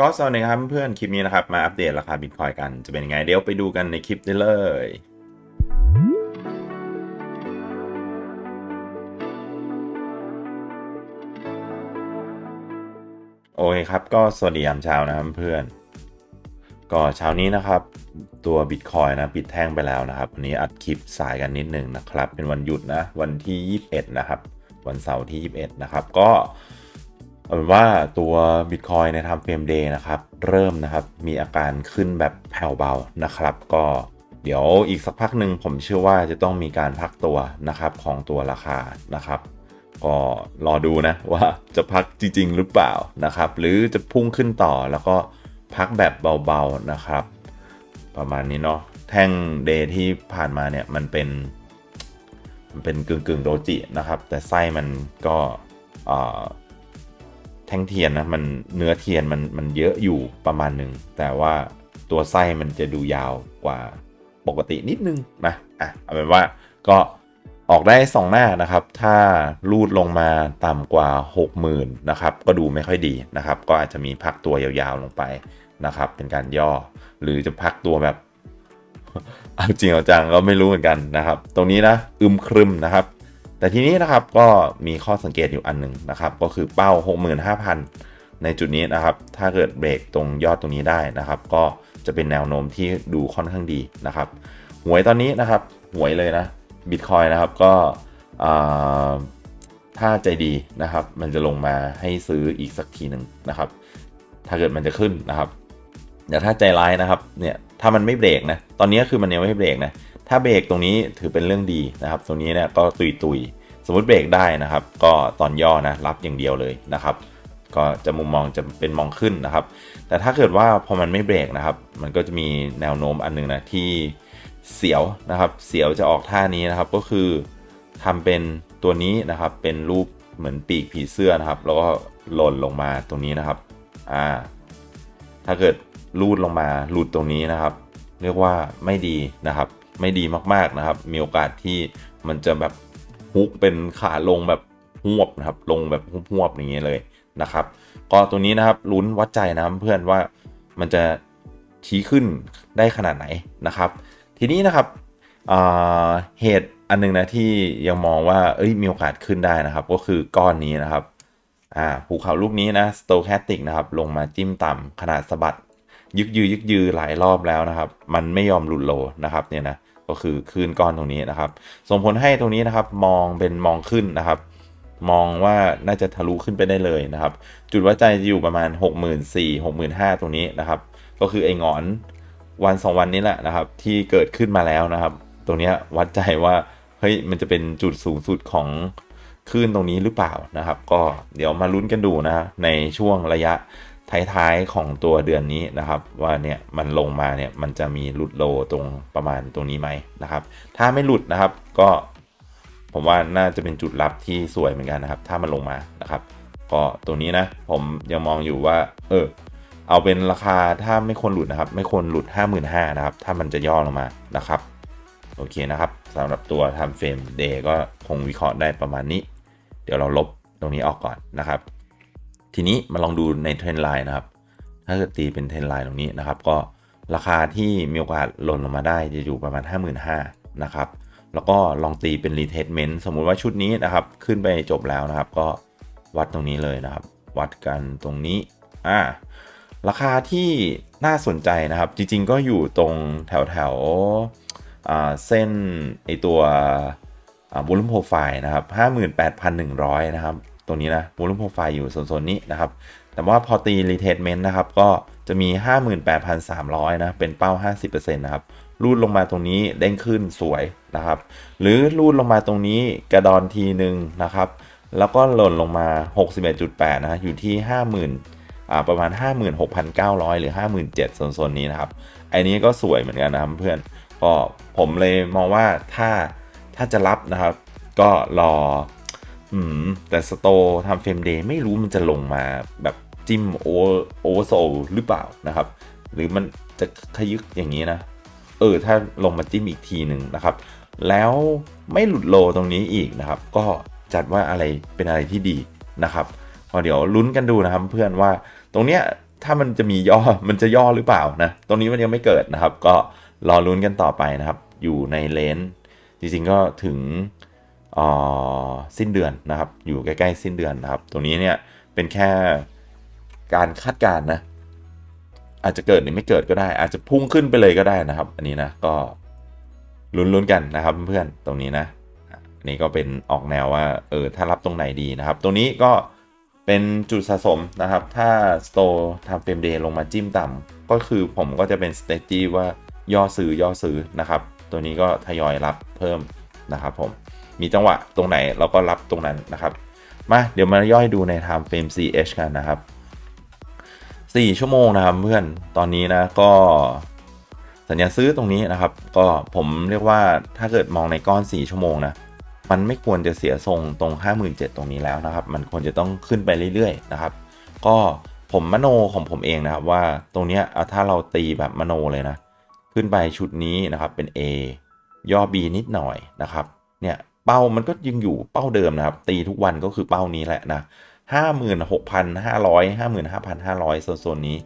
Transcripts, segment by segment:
ก็สวัสดีครับเพื่อนคลิปนี้นะครับ มาอัปเดตราคาบิตคอยกันจะเป็นยังไง เดี๋ยวไปดูกันในคลิปได้เลยโอเคครับ ก็สวัสดียามเช้านะครับเพื่อน ก็เช้านี้นะครับ ตัวบิตคอยนะปิดแท่งไปแล้วนะครับ วันนี้อัดคลิปสายกันนิดนึงนะครับ เป็นวันหยุดนะ วันที่ 21 นะครับ วันเสาร์ที่ 21 นะครับ ก็ เอาเป็นว่าตัว Bitcoin ในทำเฟรมเดย์นะครับ เริ่มนะครับมีอาการขึ้นแบบแผ่วเบานะครับ ก็เดี๋ยวอีกสักพักหนึ่งผมเชื่อว่าจะต้องมีการพักตัวนะครับของตัวราคานะครับ ก็รอดูนะว่าจะพักจริง ๆ หรือเปล่านะครับ หรือจะพุ่งขึ้นต่อแล้วก็พักแบบเบาๆนะครับ ประมาณนี้เนาะแท่งเดย์ที่ผ่านมาเนี่ยมันเป็นมันเป็นกึ่งกึ่งๆโดจินะครับ แต่ไส้มันก็อ่อ แท่งเทียนนะมันเนื้อเทียนมันมันเยอะอยู่ประมาณหนึ่งแต่ว่าตัวไส้มันจะดูยาวกว่าปกตินิดนึงนะอะเอาเป็นว่าก็ออกได้ 2 หน้านะครับ ถ้ารูดลงมาต่ำกว่า 60,000นะครับ ก็ดูไม่ค่อยดีนะครับ ก็อาจจะมีพักตัวยาวๆลงไปนะครับ เป็นการย่อ หรือจะพักตัวแบบเอาจริงเอาจังก็ไม่รู้เหมือนกันนะครับ ตรงนี้นะอึมครึมนะครับ แต่ทีนี้นะครับก็มีข้อสังเกตอยู่อันหนึ่งนะครับ ก็คือเป้า 65,000 ในจุดนี้นะครับ ถ้าเกิดเบรกตรงยอดตรงนี้ได้นะครับ ก็จะเป็นแนวโน้มที่ดูค่อนข้างดีนะครับหวยตอนนี้นะครับหวยเลยนะบิตคอยนะครับก็ถ้าใจดีนะครับ มันจะลงมาให้ซื้ออีกสักทีหนึ่งนะครับ ถ้าเกิดมันจะขึ้นนะครับแต่ถ้าใจร้ายนะครับเนี่ยถ้ามันไม่เบรกนะตอนนี้คือมันยังไม่เบรกนะ ถ้าเบรกตรงนี้ถือเป็นเรื่องดีนะครับ ตรงนี้เนี่ยก็ตุยตุยๆสมมติเบรกได้นะครับ ก็ตอนย่อนะรับอย่างเดียวเลยนะครับ ก็จะมุมมองจะเป็นมองขึ้นนะครับ แต่ถ้าเกิดว่าพอมันไม่เบรกนะครับ มันก็จะมีแนวโน้มอันหนึงนะที่เสียวนะครับ เสียวจะออกท่านี้นะครับ ก็คือทำเป็นตัวนี้นะครับ เป็นรูปเหมือนปีกผีเสื้อนะครับ แล้วก็หล่นลงมาตรงนี้นะครับ อ่า ถ้าเกิดรูดลงมาหลุดตรงนี้นะครับ เรียกว่าไม่ดีนะครับ ไม่ดีมากๆนะครับ มีโอกาสที่มันจะแบบฮุกเป็นขาลงแบบหวบนะครับ ลงแบบหวบๆอย่างเงี้ยเลยนะครับ ก็ตัวนี้นะครับลุ้นวัดใจนะเพื่อนว่ามันจะชี้ขึ้นได้ขนาดไหนนะครับ ทีนี้นะครับเหตุอันหนึงนะที่ยังมองว่าเอ้ยมีโอกาสขึ้นได้นะครับ ก็คือก้อนนี้นะครับอ่าภูเขาลูกนี้นะสโตแคติกนะครับ ลงมาจิ้มต่ำขนาดสะบัด ยึกยือยึกยือหลายรอบแล้วนะครับ มันไม่ยอมหลุดโลนะครับเนี่ยนะ ก็คือคลื่นก้อนตรงนี้นะครับ ส่งผลให้ตรงนี้นะครับมองเป็นมองขึ้นนะครับ มองว่าน่าจะทะลุขึ้นไปได้เลยนะครับ จุดวัดใจจะอยู่ประมาณ 6 4 0 0 0 6 5 0 0 0 ตรงนี้นะครับ ก็คือไอ้งอนวันสองวันนี้แหละนะครับ ที่เกิดขึ้นมาแล้วนะครับ ตรงนี้วัดใจว่าเฮ้ยมันจะเป็นจุดสูงสุดของคลื่นตรงนี้หรือเปล่านะครับ ก็เดี๋ยวมาลุ้นกันดูนะในช่วงระยะ ท้ายๆของตัวเดือนนี้นะครับ ว่าเนี่ยมันลงมาเนี่ยมันจะมีหลุดโลตรงประมาณตรงนี้ไหมนะครับ ถ้าไม่หลุดนะครับก็ผมว่าน่าจะเป็นจุดรับที่สวยเหมือนกันนะครับ ถ้ามันลงมานะครับก็ตัวนี้นะผมยังมองอยู่ว่า เออ เอาเป็นราคาถ้าไม่ควรหลุดนะครับ ไม่ควรหลุด 55,000นะครับ ถ้ามันจะย่อลงมานะครับ โอเคนะครับสำหรับตัวทำเฟรมเดย์ก็คงวิเคราะห์ได้ประมาณนี้ เดี๋ยวเราลบตรงนี้ออกก่อนนะครับ ทีนี้มาลองดูในเทรนไลน์นะครับ ถ้าเกิดตีเป็นเทรนไลน์ตรงนี้นะครับ ก็ราคาที่มีโอกาสหล่นลงมาได้จะอยู่ประมาณ 55,000นะครับ แล้วก็ลองตีเป็นรีเทสเมนต์สมมุติว่าชุดนี้นะครับ ขึ้นไปจบแล้วนะครับ ก็วัดตรงนี้เลยนะครับ วัดกันตรงนี้อ่าราคาที่น่าสนใจนะครับ จริง ๆ ก็อยู่ตรงแถวแถวอ่าเส้นไอตัวบูลลุ่มโปรไฟล์นะครับ 58,100 นะครับ ตรงนี้นะบูลลุ่มโปรไฟล์อยู่โซนๆนี้นะครับ แต่ว่าพอตีรีเทสเมนต์นะครับ ก็จะมี 58,300 นะ เป็นเป้า 50%นะครับ รูดลงมาตรงนี้เด้งขึ้นสวยนะครับ หรือรูดลงมาตรงนี้กระดอนทีหนึ่งนะครับ แล้วก็หล่นลงมา 61.8 นะ อยู่ที่ 50,000อ่าประมาณ 56,900 หรือ 57,000โซนๆนี้นะครับ อันนี้ก็สวยเหมือนกันนะครับเพื่อน ก็ผมเลยมองว่าถ้าถ้าจะรับนะครับ ก็รอ อืม แต่สโตทำเฟรมเดย์ไม่รู้มันจะลงมาแบบจิ้มโอโอเวอร์โซลหรือเปล่านะครับ หรือมันจะขยึกอย่างนี้นะ เออ ถ้าลงมาจิ้มอีกทีหนึ่งนะครับ แล้วไม่หลุดโลตรงนี้อีกนะครับ ก็จัดว่าอะไรเป็นอะไรที่ดีนะครับก็เดี๋ยวลุ้นกันดูนะครับเพื่อนว่าตรงเนี้ยถ้ามันจะมีย่อ มันจะย่อหรือเปล่านะ ตรงนี้มันยังไม่เกิดนะครับ ก็รอลุ้นกันต่อไปนะครับ อยู่ในเลนจริงๆก็ถึง สิ้นเดือนนะครับ อยู่ใกล้ๆสิ้นเดือนนะครับ ตรงนี้เนี่ยเป็นแค่การคาดการณ์นะ อาจจะเกิดหรือไม่เกิดก็ได้ อาจจะพุ่งขึ้นไปเลยก็ได้นะครับ อันนี้นะก็ลุ้นๆกันนะครับเพื่อนๆตรงนี้นะนนี้ก็เป็นออกแนวว่าเออถ้ารับตรงไหนดีนะครับ ตรงนี้ก็เป็นจุดสะสมนะครับ ถ้า store ทำเฟรมเดย์ลงมาจิ้มต่ำก็คือผมก็จะเป็น s t a t e ว่าย่อซื้อย่อซื้อนะครับ ตัวนี้ก็ทยอยรับเพิ่มนะครับผม มีจังหวะตรงไหนเราก็รับตรงนั้นนะครับ มาเดี๋ยวมาย่อยดูใน time frame CH กันนะครับ 4 ชั่วโมงนะครับเพื่อนตอนนี้นะก็สัญญาซื้อตรงนี้นะครับ ก็ผมเรียกว่าถ้าเกิดมองในก้อน 4 ชั่วโมงนะมันไม่ควรจะเสียทรงตรง 57,000ตรงนี้แล้วนะครับ มันควรจะต้องขึ้นไปเรื่อยๆนะครับ ก็ผมมโนของผมเองนะครับว่าตรงเนี้ยถ้าเราตีแบบมโนเลยนะ ขึ้นไปชุดนี้นะครับเป็น A ย่อ B นิดหน่อยนะครับ เนี่ย เป้ามันก็ยังอยู่เป้าเดิมนะครับ ตีทุกวันก็คือเป้านี้แหละนะห้าหมื่นหกพันห้าร้อยห้าหมื่นห้าพันห้าร้อยโซนนี้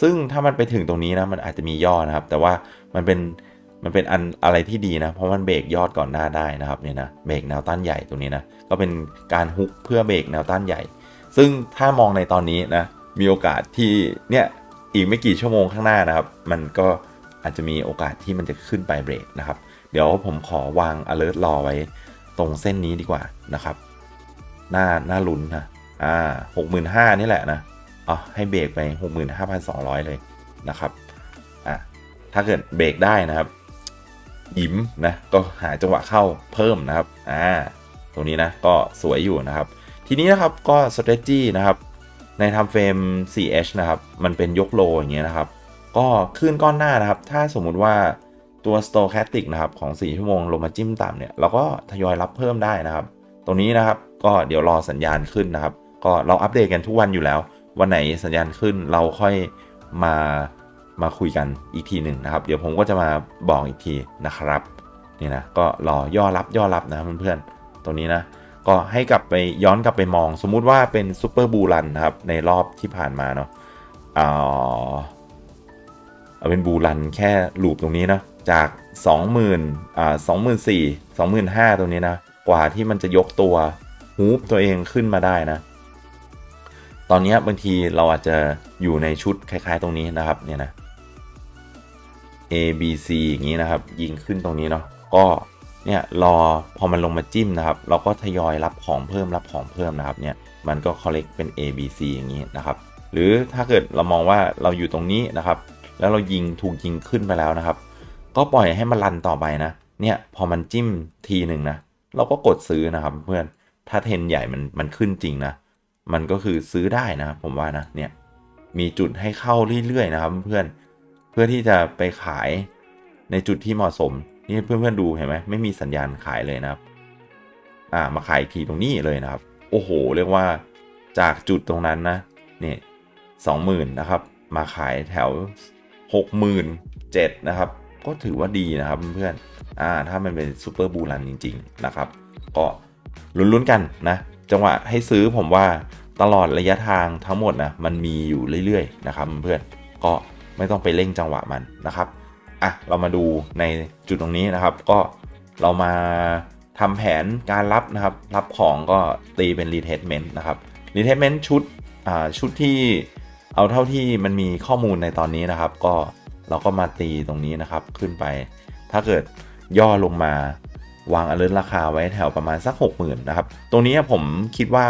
ซึ่งถ้ามันไปถึงตรงนี้นะมันอาจจะมีย่อนะครับ แต่ว่ามันเป็นมันเป็นอันอะไรที่ดีนะ เพราะมันเบรกยอดก่อนหน้าได้นะครับเนี่ยนะเบรกแนวต้านใหญ่ตรงนี้นะก็เป็นการฮุกเพื่อเบรกแนวต้านใหญ่ ซึ่งถ้ามองในตอนนี้นะมีโอกาสที่เนี่ยอีกไม่กี่ชั่วโมงข้างหน้านะครับ มันก็อาจจะมีโอกาสที่มันจะขึ้นไปเบรกนะครับ เดี๋ยวผมขอวาง alert รอไว้ ตรงเส้นนี้ดีกว่านะครับ หน้าหน้าลุ้นนะอ่าหกหมื่นห้านี่แหละนะอ๋อให้เบรกไปหกหมื่นห้าพันสองร้อยเลยนะครับอะถ้าเกิดเบรกได้นะครับยิ้มนะก็หาจังหวะเข้าเพิ่มนะครับอ่าตรงนี้นะก็สวยอยู่นะครับ ทีนี้นะครับก็ strategy นะครับในทำเฟรม 4H นะครับ มันเป็นยกโลอย่างเงี้ยนะครับ ก็ขึ้นก้อนหน้านะครับ ถ้าสมมุติว่า ตัว stochastic นะครับของ 4 ชั่วโมงลงมาจิ้มต่ำเนี่ยเราก็ทยอยรับเพิ่มได้นะครับ ตรงนี้นะครับก็เดี๋ยวรอสัญญาณขึ้นนะครับ ก็เราอัปเดตกันทุกวันอยู่แล้ว วันไหนสัญญาณขึ้นเราค่อยมามาคุยกันอีกทีหนึ่งนะครับ เดี๋ยวผมก็จะมาบอกอีกทีนะครับนี่นะก็รอย่อรับย่อรับนะเพื่อนๆตรงนี้นะก็ให้กลับไปย้อนกลับไปมอง สมมุติว่าเป็นซูเปอร์บูรันนะครับในรอบที่ผ่านมาเนาะเอาเอาเป็นบูรันแค่ลูปตรงนี้เนาะ จาก 20,000อ่า24,000 25,000ตรงนี้นะ กว่าที่มันจะยกตัวฮูปตัวเองขึ้นมาได้นะ ตอนนี้บางทีเราอาจจะอยู่ในชุดคล้ายๆตรงนี้นะครับเนี่ยนะ A B C อย่างนี้นะครับ ยิงขึ้นตรงนี้เนาะก็เนี่ยรอพอมันลงมาจิ้มนะครับ เราก็ทยอยรับของเพิ่มรับของเพิ่มนะครับเนี่ยมันก็ collect เป็น A B C อย่างนี้นะครับ หรือถ้าเกิดเรามองว่าเราอยู่ตรงนี้นะครับ แล้วเรายิงถูกยิงขึ้นไปแล้วนะครับ ก็ปล่อยให้มันรันต่อไปนะ เนี่ยพอมันจิ้มทีหนึ่งนะ เราก็กดซื้อนะครับเพื่อน ถ้าเทรนใหญ่มันมันขึ้นจริงนะ มันก็คือซื้อได้นะผมว่านะ เนี่ยมีจุดให้เข้าเรื่อยๆนะครับเพื่อน เพื่อที่จะไปขายในจุดที่เหมาะสม นี่เพื่อนๆดูเห็นไหมไม่มีสัญญาณขายเลยนะครับ อ่ามาขายทีตรงนี้เลยนะครับ โอ้โห เรียกว่าจากจุดตรงนั้นนะนี่สองหมื่นนะครับ มาขายแถวหกหมื่นเจ็ดนะครับ ก็ถือว่าดีนะครับเพื่อนๆอ่าถ้ามันเป็นซูเปอร์บูรันจริง ๆ นะครับ ก็ลุ้นๆกันนะ จังหวะให้ซื้อผมว่าตลอดระยะทางทั้งหมดนะมันมีอยู่เรื่อยๆนะครับเพื่อนๆก็ไม่ต้องไปเร่งจังหวะมันนะครับอะเรามาดูในจุดตรงนี้นะครับ ก็เรามาทำแผนการรับนะครับ รับของก็ตีเป็น retestment นะครับ retestment ชุดอ่าชุดที่เอาเท่าที่มันมีข้อมูลในตอนนี้นะครับ ก็ เราก็มาตีตรงนี้นะครับขึ้นไป ถ้าเกิดย่อลงมาวางอเลนราคาไว้แถวประมาณสัก 60,000นะครับ ตรงนี้ผมคิดว่า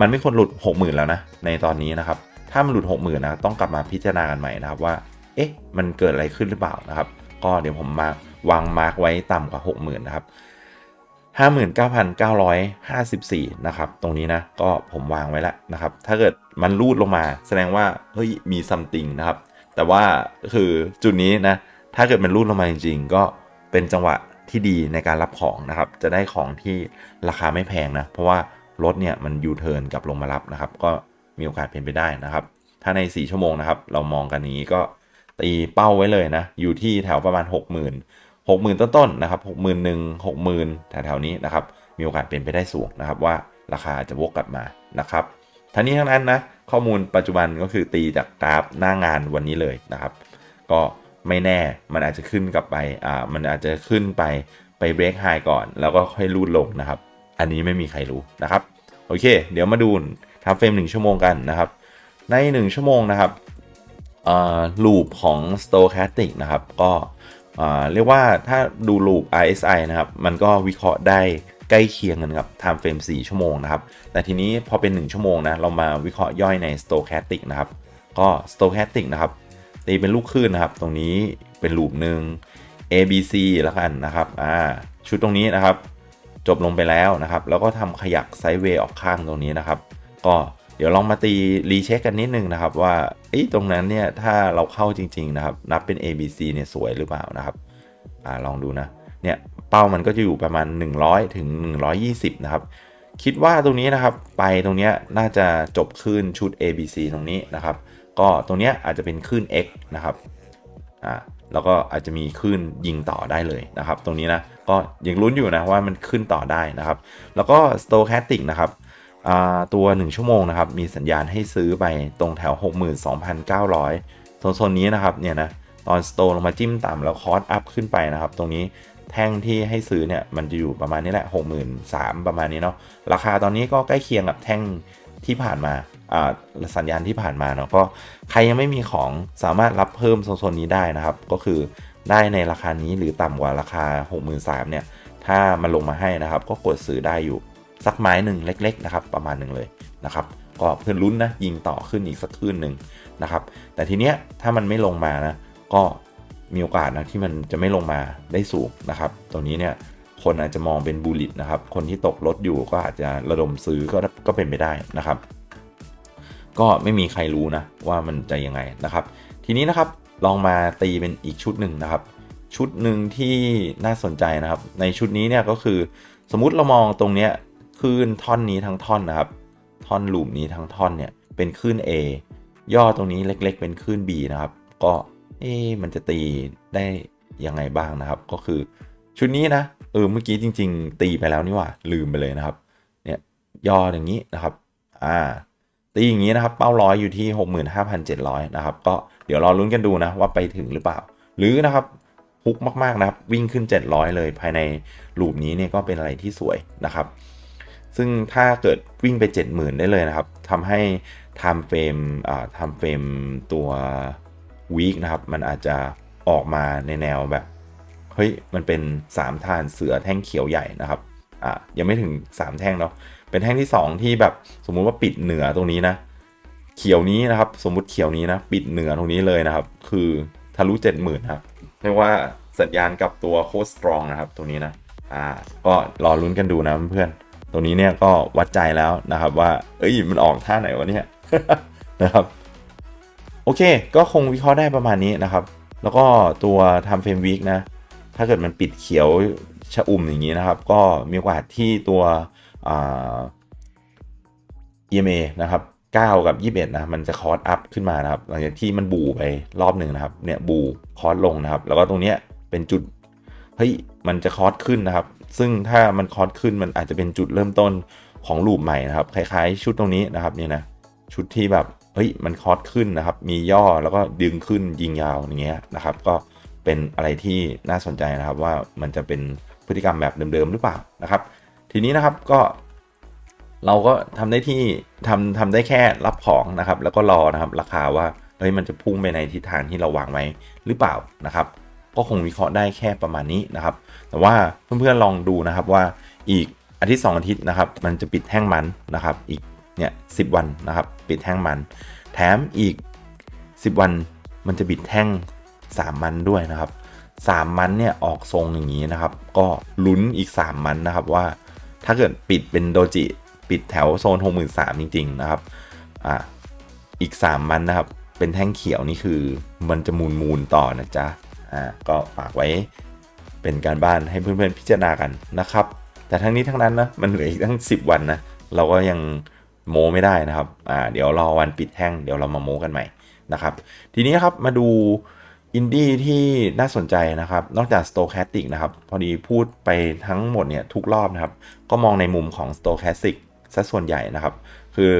มันไม่ควรหลุด 60,000 แล้วนะ ในตอนนี้นะครับ ถ้ามันหลุด 60,000นะต้องกลับมาพิจารณากันใหม่นะครับว่า เอ๊ะ มันเกิดอะไรขึ้นหรือเปล่านะครับ ก็เดี๋ยวผมมาวางมาร์กไว้ต่ำกว่า 60,000 นะครับ 59,954 นะครับ ตรงนี้นะ ก็ผมวางไว้แล้วนะครับ ถ้าเกิดมันรูดลงมา แสดงว่า เฮ้ย มีซัมติงนะครับ แต่ว่าคือจุดนี้นะ ถ้าเกิดมันรูดลงมาจริง ๆ ก็เป็นจังหวะที่ดีในการรับของนะครับ จะได้ของที่ราคาไม่แพงนะ เพราะว่ารถเนี่ยมันยูเทิร์นกลับลงมารับนะครับ ก็มีโอกาสเป็นไปได้นะครับ ถ้าใน 4 ชั่วโมงนะครับ เรามองกันอย่างนี้ก็ตีเป้าไว้เลยนะ อยู่ที่แถวประมาณ 60,000 60,000ต้นๆนะครับ60,000หนึ่ง60,000แถวๆนี้นะครับ มีโอกาสเป็นไปได้สูงนะครับว่าราคาจะวกกลับมานะครับทั้งนี้ทั้งนั้นนะ ข้อมูลปัจจุบันก็คือตีจากกราฟหน้างานวันนี้เลยนะครับ ก็ไม่แน่มันอาจจะขึ้นกลับไปอ่ามันอาจจะขึ้นไปไปเบรกไฮก่อน แล้วก็ค่อยรูดลงนะครับ อันนี้ไม่มีใครรู้นะครับ โอเค เดี๋ยวมาดูทำเฟรม1ชั่วโมงกันนะครับ ใน 1 ชั่วโมงนะครับลูปของ stochastic นะครับ ก็เรียกว่าถ้าดูลูป RSI นะครับ มันก็วิเคราะห์ได้ ใกล้เคียงกันกับ time frame 4 ชั่วโมงนะครับ แต่ทีนี้พอเป็น 1 ชั่วโมงนะ เรามาวิเคราะห์ย่อยใน stochastic นะครับ ก็ stochastic นะครับ ตีเป็นลูกคลื่นนะครับ ตรงนี้เป็นลูปหนึ่ง A B C แล้วกันนะครับ อ่า ชุดตรงนี้นะครับ จบลงไปแล้วนะครับ แล้วก็ทำขยักไซด์เวย์ออกข้างตรงนี้นะครับ ก็เดี๋ยวลองมาตีรีเช็คกันนิดนึงนะครับ ว่าไอ้ตรงนั้นเนี่ยถ้าเราเข้าจริง ๆ นะครับ นับเป็น A B C เนี่ยสวยหรือเปล่านะครับ อ่าลองดูนะ เนี่ย เป้ามันก็จะอยู่ประมาณ 100 ถึง 120 นะครับ คิดว่าตรงนี้นะครับ ไปตรงนี้น่าจะจบขึ้นชุด A B C ตรงนี้นะครับ ก็ตรงนี้อาจจะเป็นคลื่น X นะครับอ่าแล้วก็อาจจะมีคลื่นยิงต่อได้เลยนะครับ ตรงนี้นะก็ยังลุ้นอยู่นะว่ามันขึ้นต่อได้นะครับ แล้วก็ stochastic นะครับตัว 1 ชั่วโมงนะครับ มีสัญญาณให้ซื้อไปตรงแถว 62,900โซนนี้นะครับเนี่ยนะตอนสโตลงมาจิ้มต่ำแล้วคอร์สอัพขึ้นไปนะครับ ตรงนี้ แท่งที่ให้ซื้อเนี่ยมันจะอยู่ประมาณนี้แหละ63,000 ประมาณนี้เนาะราคาตอนนี้ก็ใกล้เคียงกับแท่งที่ผ่านมาสัญญาณที่ผ่านมาเนาะก็ใครยังไม่มีของสามารถรับเพิ่มโซนๆนี้ได้นะครับ ก็คือได้ในราคานี้หรือต่ำกว่าราคา 63,000เนี่ยถ้ามันลงมาให้นะครับ ก็กดซื้อได้อยู่สักไม้หนึ่งเล็ก ๆ นะครับ ประมาณหนึ่งเลยนะครับก็เพื่อนลุ้นนะยิงต่อขึ้นอีกสักขึ้นหนึ่งนะครับ แต่ทีเนี้ยถ้ามันไม่ลงมานะก็ มีโอกาสนะที่มันจะไม่ลงมาได้สูงนะครับตรงนี้เนี่ยคนอาจจะมองเป็นบูลลิตนะครับ คนที่ตกรถอยู่ก็อาจจะระดมซื้อก็ก็เป็นไปได้นะครับ ก็ไม่มีใครรู้นะว่ามันจะยังไงนะครับ ทีนี้นะครับลองมาตีเป็นอีกชุดหนึ่งนะครับ ชุดหนึ่งที่น่าสนใจนะครับ ในชุดนี้เนี่ยก็คือสมมุติเรามองตรงเนี้ยคลื่นท่อนนี้ทั้งท่อนนะครับ ท่อนลูปนี้ทั้งท่อนเนี่ยเป็นคลื่น A ย่อตรงนี้เล็กๆ เป็นคลื่น B นะครับ ก็ เอ๊มันจะตีได้ยังไงบ้างนะครับ ก็คือชุดนี้นะเออเมื่อกี้จริง ๆ ตีไปแล้วนี่ว่าลืมไปเลยนะครับเนี่ยย่ออย่างนี้นะครับอ่าตีอย่างนี้นะครับ เป้าร้อยอยู่ที่ 65,700 นะครับ ก็เดี๋ยวรอลุ้นกันดูนะว่าไปถึงหรือเปล่า หรือนะครับฮุกมากๆนะครับ วิ่งขึ้น 700 เลยภายในลูปนี้เนี่ยก็เป็นอะไรที่สวยนะครับ ซึ่งถ้าเกิดวิ่งไป 70,000 ได้เลยนะครับทำให้ time frame อ่า time frame ตัว week นะครับ มันอาจจะออกมาในแนวแบบ เฮ้ย มันเป็น 3ทานเสือแท่งเขียวใหญ่นะครับ อ่ายังไม่ถึง 3 แท่งเนาะ เป็นแท่งที่ 2 ที่แบบสมมุติว่าปิดเหนือตรงนี้นะ เขียวนี้นะครับ สมมุติเขียวนี้นะ ปิดเหนือตรงนี้เลยนะครับ คือทะลุ 70,000ครับ เรียกว่าสัญญาณกับตัวโคตรสตรองนะครับ ตรงนี้นะ อ่า ก็รอลุ้นกันดูนะเพื่อนตรงนี้เนี่ยก็วัดใจแล้วนะครับว่า เอ้ย มันออกท่าไหนวะเนี่ยนะครับ โอเค ก็คงวิเคราะห์ได้ประมาณนี้นะครับ แล้วก็ตัวทำเฟรมวีคนะ ถ้าเกิดมันปิดเขียวชะอุ่มอย่างนี้นะครับ ก็มีโอกาสที่ตัว EMA นะครับ9กับ 21 นะ มันจะคอร์สอัพขึ้นมานะครับ หลังจากที่มันบูไปรอบหนึ่งนะครับ เนี่ยบูคอร์สลงนะครับ แล้วก็ตรงเนี้ยเป็นจุด เฮ้ย มันจะคอร์สขึ้นนะครับ ซึ่งถ้ามันคอร์สขึ้น มันอาจจะเป็นจุดเริ่มต้นของลูปใหม่นะครับ คล้ายๆ ชุดตรงนี้นะครับ นี่นะ ชุดที่แบบ เฮ้ยมันคอร์สขึ้นนะครับ มีย่อแล้วก็ดึงขึ้นยิงยาวอย่างเงี้ยนะครับ ก็เป็นอะไรที่น่าสนใจนะครับว่ามันจะเป็นพฤติกรรมแบบเดิมๆหรือเปล่านะครับ ทีนี้นะครับก็เราก็ทำได้ที่ทำทำได้แค่รับของนะครับ แล้วก็รอนะครับราคาว่าเฮ้ยมันจะพุ่งไปในทิศทางที่เราวางไว้หรือเปล่านะครับ ก็คงวิเคราะห์ได้แค่ประมาณนี้นะครับ แต่ว่าเพื่อนๆลองดูนะครับว่าอีกอาทิตย์2อาทิตย์นะครับ มันจะปิดแท่งมันนะครับ อีกเนี่ยสิวันนะครับ ปิดแท่งมัน แถมอีก 10 วันมันจะปิดแท่ง 3 มันด้วยนะครับ 3 มันเนี่ยออกทรงอย่างนี้นะครับ ก็ลุ้นอีก 3 มันนะครับว่าถ้าเกิดปิดเป็นโดจิปิดแถวโซน 6 3 0 0 0จริง ๆ นะครับอ่าอีก 3 มันนะครับ เป็นแท่งเขียวนี่คือมันจะมูลมูลต่อนะจ๊ะอ่าก็ฝากไว้เป็นการบ้านให้เพื่อนๆพิจารณากันนะครับ แต่ทั้งนี้ทั้งนั้นนะมันเหลืออีกตั้ง 10 วันนะเราก็ยัง โมไม่ได้นะครับอ่าเดี๋ยวรอวันปิดแท่งเดี๋ยวเรามาโมกันใหม่นะครับ ทีนี้ครับมาดูอินดี้ที่น่าสนใจนะครับ นอกจาก Stochastic นะครับ พอดีพูดไปทั้งหมดเนี่ยทุกรอบนะครับ ก็มองในมุมของ Stochastic ซะส่วนใหญ่นะครับ คือ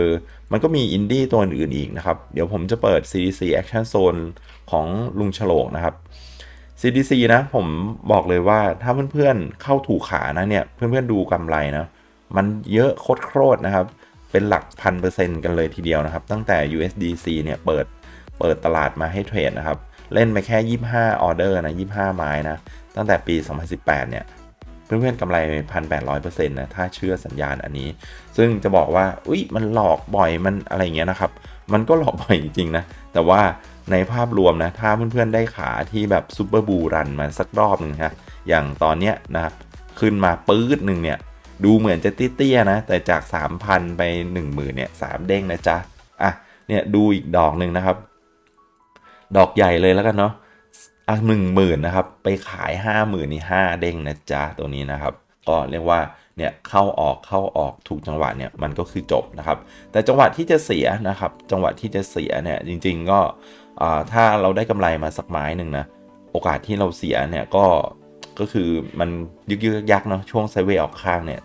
มันก็มีอินดี้ตัวอื่นอีกนะครับ เดี๋ยวผมจะเปิด CDC Action Zone ของลุงฉลกนะครับ CDC นะผมบอกเลยว่าถ้าเพื่อนๆเข้าถูกขานะเนี่ย เพื่อนๆดูกำไรนะ มันเยอะโคตรๆนะครับ เป็นหลักพันเปอร์เซ็นต์กันเลยทีเดียวนะครับ ตั้งแต่ USDC เนี่ยเปิดเปิดตลาดมาให้เทรดนะครับ เล่นไปแค่ 25 ออเดอร์นะ 25 ไม้นะ ตั้งแต่ปี 2018 เนี่ย เพื่อนๆกำไรพันแปดร้อยเปอร์เซ็นต์นะ ถ้าเชื่อสัญญาณอันนี้ ซึ่งจะบอกว่า อุ้ยมันหลอกบ่อย มันอะไรเงี้ยนะครับ มันก็หลอกบ่อยจริงๆนะ แต่ว่าในภาพรวมนะ ถ้าเพื่อนๆได้ขาที่แบบซูเปอร์บูรันมาสักรอบหนึงนะ อย่างตอนเนี้ยนะครับ ขึ้นมาปื๊ดหนึ่งเนี่ย ดูเหมือนจะเตี้ยๆนะ แต่จาก 3,000 ไป 10,000เนี่ยสามเด้งนะจ๊ะ อะ เนี่ยดูอีกดอกหนึ่งนะครับ ดอกใหญ่เลยแล้วกันเนาะ อะหนึ่งหมื่นนะครับ ไปขายห้าหมื่นนี่ห้าเด้งนะจ๊ะ ตัวนี้นะครับ ก็เรียกว่า เนี่ยเข้าออกเข้าออกถูกจังหวะเนี่ยมันก็คือจบนะครับ แต่จังหวะที่จะเสียนะครับ จังหวะที่จะเสียเนี่ยจริง ๆ ก็ อ่า ถ้าเราได้กำไรมาสักไม้หนึ่งนะ โอกาสที่เราเสียเนี่ยก็ก็คือมันยึกยึกยักเนาะช่วงไซเวย์ออกข้างเนี่ย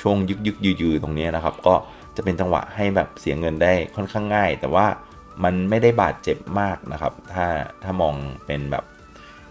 ช่วงยึกยึกยืยืตรงนี้นะครับ ก็จะเป็นจังหวะให้แบบเสียเงินได้ค่อนข้างง่าย แต่ว่ามันไม่ได้บาดเจ็บมากนะครับ ถ้าถ้ามองเป็นแบบ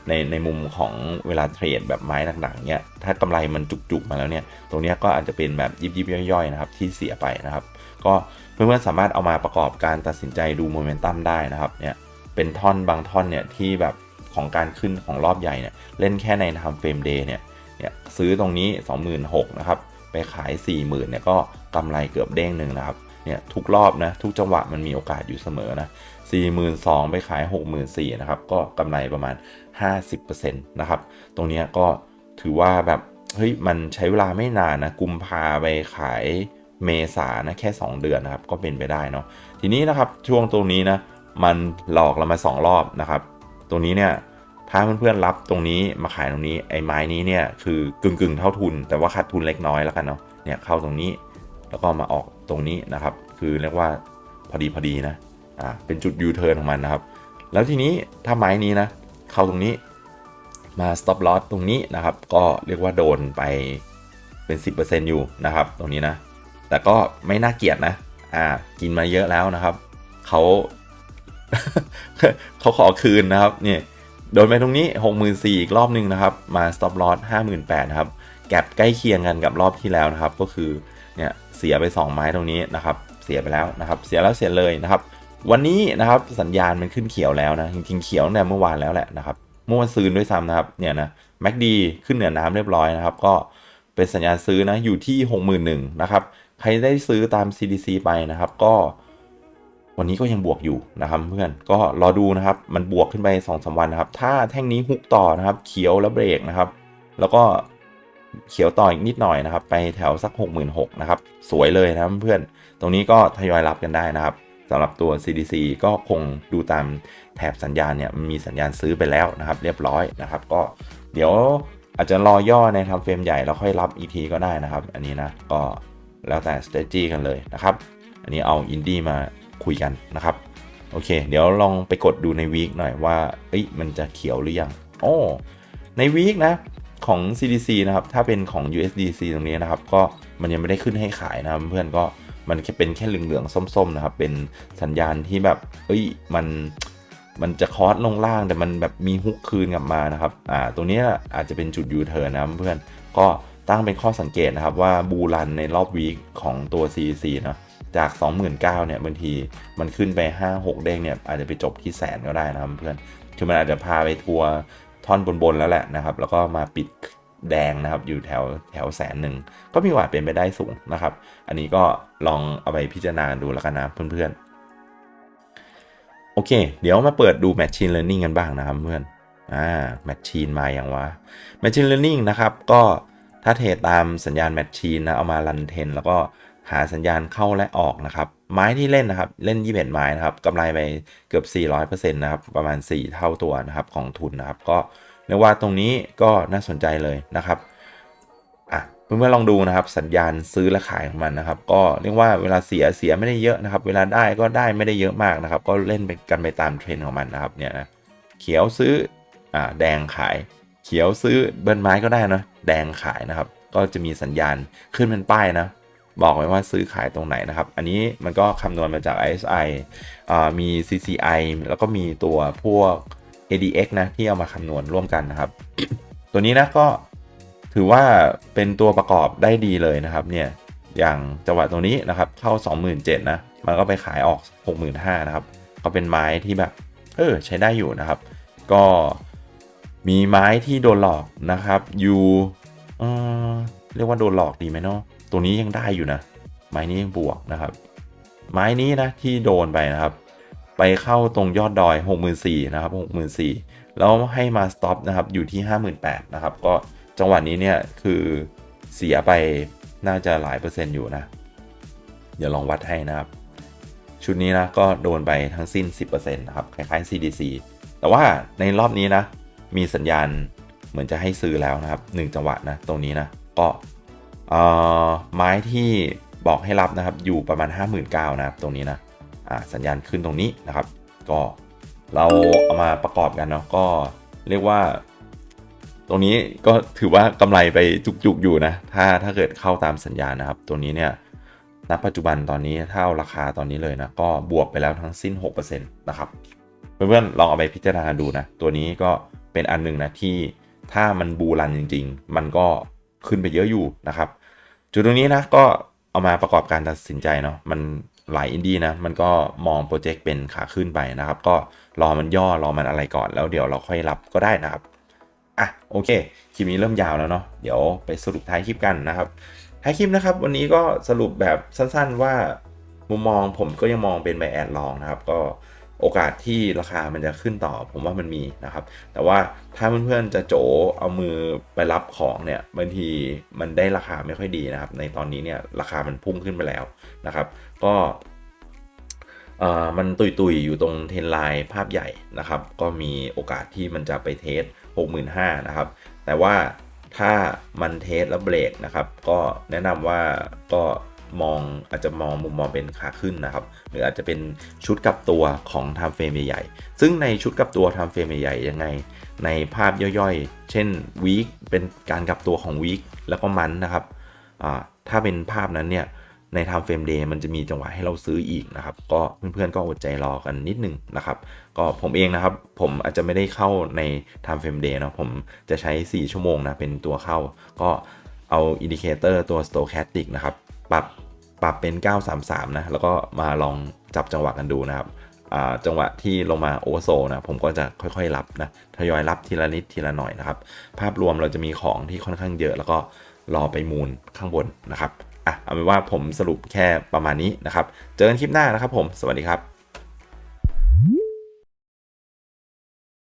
ในในมุมของเวลาเทรดแบบไม้หนักๆเนี่ยถ้ากำไรมันจุกๆมาแล้วเนี่ย ตรงนี้ก็อาจจะเป็นแบบยิบยิบย่อยๆนะครับที่เสียไปนะครับ ก็เพื่อนๆสามารถเอามาประกอบการตัดสินใจดูโมเมนตัมได้นะครับเนี่ยเป็นท่อนบางท่อนเนี่ยที่แบบของการขึ้นของรอบใหญ่เนี่ยเล่นแค่ในทำเฟรมเดย์เนี่ยเนี่ยซื้อตรงนี้ 26,000นะครับ ไปขาย 40,000เนี่ยก็กำไรเกือบเด้งหนึ่งนะครับเนี่ยทุกรอบนะทุกจังหวะมันมีโอกาสอยู่เสมอนะ42,000 ไปขาย 64,000นะครับก็กำไรประมาณ 50%นะครับตรงนี้ก็ถือว่าแบบเฮ้ยมันใช้เวลาไม่นานนะกุมภาไปขายเมษานะแค่ 2 เดือนนะครับก็เป็นไปได้เนาะทีนี้นะครับช่วงตรงนี้นะมันหลอกเรามา 2 รอบนะครับตรงนี้เนี่ย ถ้าเพื่อนๆรับตรงนี้มาขายตรงนี้ไอ้ไม้นี้เนี่ยคือกึ่งกึ่งๆเท่าทุน แต่ว่าขาดทุนเล็กน้อยแล้วกันเนาะเนี่ยเข้าตรงนี้แล้วก็มาออกตรงนี้นะครับ คือเรียกว่าพอดีพอดีนะอ่าเป็นจุดยูเทิร์นของมันนะครับ แล้วทีนี้ถ้าไม้นี้นะเข้าตรงนี้มา stop loss ตรงนี้นะครับ ก็เรียกว่าโดนไปเป็น 10%อยู่นะครับ ตรงนี้นะ แต่ก็ไม่น่าเกลียดนะ อ่า กินมาเยอะแล้วนะครับ เขาเขาขอคืนนะครับ เนี่ย โดนไปตรงนี้ 64,000อีกรอบหนึงนะครับ มา stop loss 58,000นะครับ แก็บใกล้เคียงกันกับรอบที่แล้วนะครับ ก็คือ เนี่ย เสียไป 2 ไม้ตรงนี้นะครับ เสียไปแล้วนะครับ เสียแล้วเสียเลยนะครับ วันนี้นะครับ สัญญาณมันขึ้นเขียวแล้วนะ จริงๆ เขียวตั้งแต่เมื่อวานแล้วแหละนะครับ เมื่อวันซืนด้วยซ้ำนะครับ เนี่ยนะ MACD ขึ้นเหนือน้ำเรียบร้อยนะครับ ก็เป็นสัญญาณซื้อนะ อยู่ที่ 61,000นะครับ ใครได้ซื้อตาม CDC ไปนะครับ ก็ วันนี้ก็ยังบวกอยู่นะครับเพื่อนก็รอดูนะครับ มันบวกขึ้นไป2อสวันนะครับ ถ้าแท่งนี้ฮุกต่อนะครับ เขียวแล้วเบรกนะครับ แล้วก็เขียวต่ออีกนิดหน่อยนะครับ ไปแถวสัก 66,000นะครับ สวยเลยนะครับเพื่อนตรงนี้ก็ทยอยรับกันได้นะครับสำหรับตัว CDC ก็คงดูตามแถบสัญญาณเนี่ยมีสัญญาณซื้อไปแล้วนะครับ เรียบร้อยนะครับ ก็เดี๋ยวอาจจะรอย่อในทำเฟรมใหญ่แล้วค่อยรับอีกทีก็ได้นะครับ อันนี้นะก็แล้วแต่ strategy กันเลยนะครับ อันนี้เอาอินดี้มา คุยกันนะครับ โอเค เดี๋ยวลองไปกดดูในวีคหน่อยว่าเอ้ยมันจะเขียวหรือยังโอ้ในวีคนะของ CDC นะครับ ถ้าเป็นของ USDC ตรงนี้นะครับ ก็มันยังไม่ได้ขึ้นให้ขายนะครับ เพื่อนก็มันแค่เป็นแค่เหลืองๆ ส้มๆ นะครับ เป็นสัญญาณที่แบบ เอ้ย มัน มันจะคอร์สลงล่าง แต่มันแบบมีฮุกคืนกลับมานะครับ อ่า ตรงนี้อาจจะเป็นจุดยูเทิร์นนะเพื่อน ก็ตั้งเป็นข้อสังเกตนะครับว่าบูรันในรอบวีคของตัว CDC เนาะ จาก 29,000เนี่ยบางทีมันขึ้นไป 5 6 เด้งเนี่ยอาจจะไปจบที่แสนก็ได้นะครับเพื่อนคือมันอาจจะพาไปทัวร์ท่อนบนๆแล้วแหละนะครับแล้วก็มาปิดแดงนะครับอยู่แถวแถวแสนหนึ่งก็มีโอกาสเป็นไปได้สูงนะครับ อันนี้ก็ลองเอาไปพิจารณาดูแล้วกันนะเพื่อนๆ โอเค เดี๋ยวมาเปิดดู Machine Learning กันบ้างนะครับเพื่อนอ่า Machine มาอย่างวะ Machine Learning นะครับ ก็ถ้าเทรดตามสัญญาณ Machine นะเอามารันเทนแล้วก็ หาสัญญาณเข้าและออกนะครับ ไม้ที่เล่นนะครับ เล่น21ไม้นะครับกำไรไปเกือบ 400%นะครับ ประมาณ 4 เท่าตัวนะครับของทุนนะครับ ก็เรียกว่าตรงนี้ก็น่าสนใจเลยนะครับอะเพื่อนๆลองดูนะครับ สัญญาณซื้อและขายของมันนะครับ ก็เรียกว่าเวลาเสียเสียไม่ได้เยอะนะครับ เวลาได้ก็ได้ไม่ได้เยอะมากนะครับ ก็เล่นไปกันไปตามเทรนของมันนะครับ เนี่ยนะเขียวซื้ออ่าแดงขาย เขียวซื้อเบิ้ลไม้ก็ได้นะแดงขายนะครับ ก็จะมีสัญญาณขึ้นเป็นป้ายนะ บอกไว้ว่าซื้อขายตรงไหนนะครับ อันนี้มันก็คำนวณมาจาก RSI อ่ามี CCI แล้วก็มีตัวพวก ADX นะที่เอามาคำนวณร่วมกันนะครับ ตัวนี้นะก็ถือว่าเป็นตัวประกอบได้ดีเลยนะครับเนี่ยอย่างจังหวะตรงนี้นะครับเข้า 27,000นะมันก็ไปขายออก 65,000นะครับก็เป็นไม้ที่แบบเออใช้ได้อยู่นะครับ ก็มีไม้ที่โดนหลอกนะครับอยู่เออเรียกว่าโดนหลอกดีไหมเนาะ ตัวนี้ยังได้อยู่นะ ไม้นี้ยังบวกนะครับ ไม้นี้นะที่โดนไปนะครับ ไปเข้าตรงยอดดอย 64,000นะครับ64,000แล้วให้มาสต็อปนะครับอยู่ที่ 58,000นะครับ ก็จังหวะนี้เนี่ยคือเสียไปน่าจะหลายเปอร์เซ็นต์อยู่นะ เดี๋ยวลองวัดให้นะครับ ชุดนี้นะก็โดนไปทั้งสิ้น 10%นะครับคล้ายๆ CDC แต่ว่าในรอบนี้นะ มีสัญญาณเหมือนจะให้ซื้อแล้วนะครับ 1 จังหวะนะตรงนี้นะ ก็ ไม้ที่บอกให้รับนะครับอยู่ประมาณ 59,000นะครับตรงนี้นะสัญญาณขึ้นตรงนี้นะครับ ก็เราเอามาประกอบกันเนาะก็เรียกว่า ตรงนี้ก็ถือว่ากำไรไปจุกๆอยู่นะ ถ้าถ้าเกิดเข้าตามสัญญาณนะครับ ตัวนี้เนี่ยณปัจจุบันตอนนี้ถ้าเอาราคาตอนนี้เลยนะ ก็บวกไปแล้วทั้งสิ้น 6%นะครับเพื่อนๆลองเอาไปพิจารณาดูนะ ตัวนี้ก็เป็นอันหนึ่งนะที่ถ้ามันบูรันจริง ๆ มันก็ ขึ้นไปเยอะอยู่นะครับ จุดตรงนี้นะก็เอามาประกอบการตัดสินใจเนาะมันหลายอินดี้นะมันก็มองโปรเจกต์เป็นขาขึ้นไปนะครับ ก็รอมันย่อรอมันอะไรก่อนแล้วเดี๋ยวเราค่อยรับก็ได้นะครับอะโอเคคลิปนี้เริ่มยาวแล้วเนาะเดี๋ยวไปสรุปท้ายคลิปกันนะครับท้ายคลิปนะครับวันนี้ก็สรุปแบบสั้นๆว่ามุมมองผมก็ยังมองเป็นไบแอดลองนะครับ ก็ โอกาสที่ราคามันจะขึ้นต่อผมว่ามันมีนะครับ แต่ว่าถ้าเพื่อนๆจะโจเอามือไปรับของเนี่ยบางทีมันได้ราคาไม่ค่อยดีนะครับ ในตอนนี้เนี่ยราคามันพุ่งขึ้นไปแล้วนะครับ ก็เอ่อมันตุยตุยๆอยู่ตรงเทนไลน์ภาพใหญ่นะครับ ก็มีโอกาสที่มันจะไปเทส 65,000นะครับ แต่ว่าถ้ามันเทสแล้วเบรกนะครับ ก็แนะนำว่าก็ มองอาจจะมองมุมมองเป็นขาขึ้นนะครับ หรืออาจจะเป็นชุดกลับตัวของไทม์เฟรมใหญ่ๆซึ่งในชุดกลับตัวไทม์เฟรมใหญ่ๆยังไง ในภาพย่อยๆ เช่นวีคเป็นการกลับตัวของวีคแล้วก็มันนะครับถ้าเป็นภาพนั้นเนี่ยใน Time Frame Day มันจะมีจังหวะให้เราซื้ออีกนะครับ ก็เพื่อนๆก็อดใจรอกันนิดนึงนะครับ ก็ผมเองนะครับ ผมอาจจะไม่ได้เข้าใน Time Frame Day เนาะผมจะใช้ 4 ชั่วโมงนะ เป็นตัวเข้า ก็เอาอินดิเคเตอร์ตัว Stochastic นะครับ ปรับ ปรับเป็น 933 นะ แล้วก็มาลองจับจังหวะกันดูนะครับอ่าจังหวะที่ลงมาโอเวอร์โซนะผมก็จะค่อยๆรับนะทยอยรับทีละนิดทีละหน่อยนะครับ ภาพรวมเราจะมีของที่ค่อนข้างเยอะ แล้วก็รอไปมูลข้างบนนะครับอะเอาเป็นว่าผมสรุปแค่ประมาณนี้นะครับ เจอกันคลิปหน้านะครับผมสวัสดีครับ